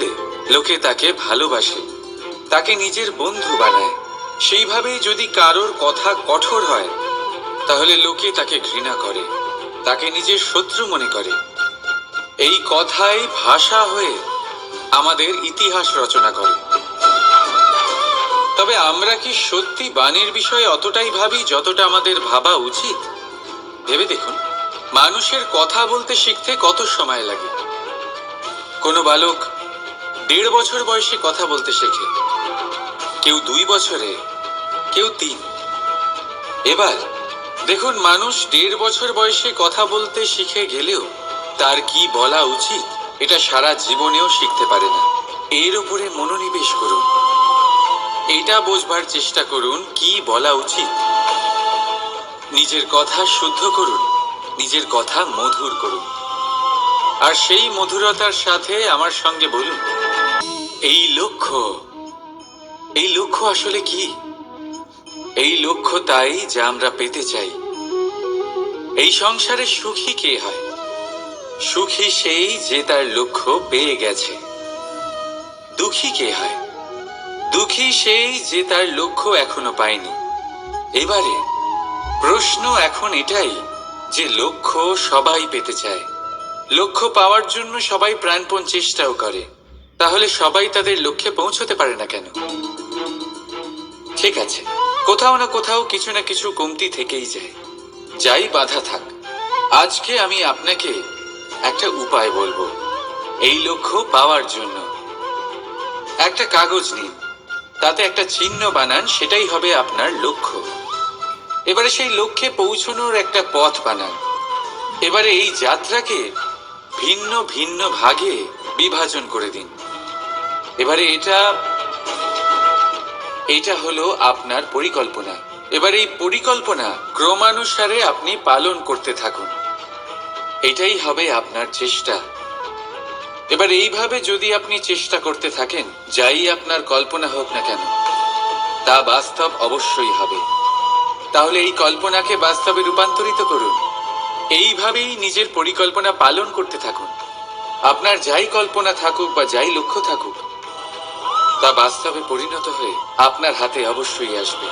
করলে লোকে তাকে ভালোবাসে, তাকে নিজের বন্ধু বানায়। সেইভাবেই যদি কারোর কথা কঠোর হয়, তাহলে লোকে তাকে ঘৃণা করে, তাকে নিজের শত্রু মনে করে। এই কথাই ভাষা হয়ে আমাদের ইতিহাস রচনা করে। তবে আমরা কি সত্যি বাণীর বিষয়ে অতটাই ভাবি যতটা আমাদের ভাবা উচিত? ভেবে দেখুন, মানুষের কথা বলতে শিখতে কত সময় লাগে? কোনো বালক দেড় বছর বয়সে কথা বলতে শেখে। কেউ দুই বছরে, কেউ তিন। এবার দেখুন মানুষ দেড় বছর বয়সে কথা বলতে শিখে গেলেও তার কি বলা উচিত এটা সারা জীবনেও শিখতে পারে না। এর উপরে মনোনিবেশ করুন। এটা বোঝবার চেষ্টা করুন কি বলা উচিত। নিজের কথা শুদ্ধ করুন, নিজের কথা মধুর করুন। আর সেই মধুরতার সাথে আমার সঙ্গে বলুন। এই লক্ষ্য এই লক্ষ্য আসলে কি? এই লক্ষ্য তাই যা আমরা পেতে চাই। এই সংসারে সুখী কে হয়? সুখী সেই যে তার লক্ষ্য পেয়ে গেছে। দুঃখী কে হয়? দুঃখী সেই যে তার লক্ষ্য এখনও পায়নি। এবারে প্রশ্ন এখন এটাই যে লক্ষ্য সবাই পেতে চায়। লক্ষ্য পাওয়ার জন্য সবাই প্রাণপণ চেষ্টাও করে। তাহলে সবাই তাদের লক্ষ্যে পৌঁছতে পারে না কেন? ঠিক আছে। কোথাও না কোথাও কিছু না কিছু কমতি থেকেই যায়। যাই বাধা থাক। আজকে আমি আপনাকে একটা উপায় বলব। এই লক্ষ্য পাওয়ার জন্য। একটা কাগজ নিন। তাতে একটা চিহ্ন বানান, সেটাই হবে আপনার লক্ষ্য। এবারে সেই লক্ষ্যে পৌঁছানোর একটা পথ বানান। এবারে এই যাত্রাকে ভিন্ন ভিন্ন ভাগে বিভাজন করে দিন। এবারে এটা এটা হলো আপনার পরিকল্পনা। এবার এই পরিকল্পনা ক্রমানুসারে আপনি পালন করতে থাকুন। এটাই হবে আপনার চেষ্টা। এবার এইভাবে যদি আপনি চেষ্টা করতে থাকেন, যাই আপনার কল্পনা হোক না কেন, তা বাস্তব অবশ্যই হবে। তাহলে এই কল্পনাকে বাস্তবে রূপান্তরিত করুন। এইভাবেই নিজের পরিকল্পনা পালন করতে থাকুন। আপনার যাই কল্পনা থাকুক বা যাই লক্ষ্য থাকুক, তা বাস্তবে পরিণত হয়ে আপনার হাতে অবশ্যই আসবে।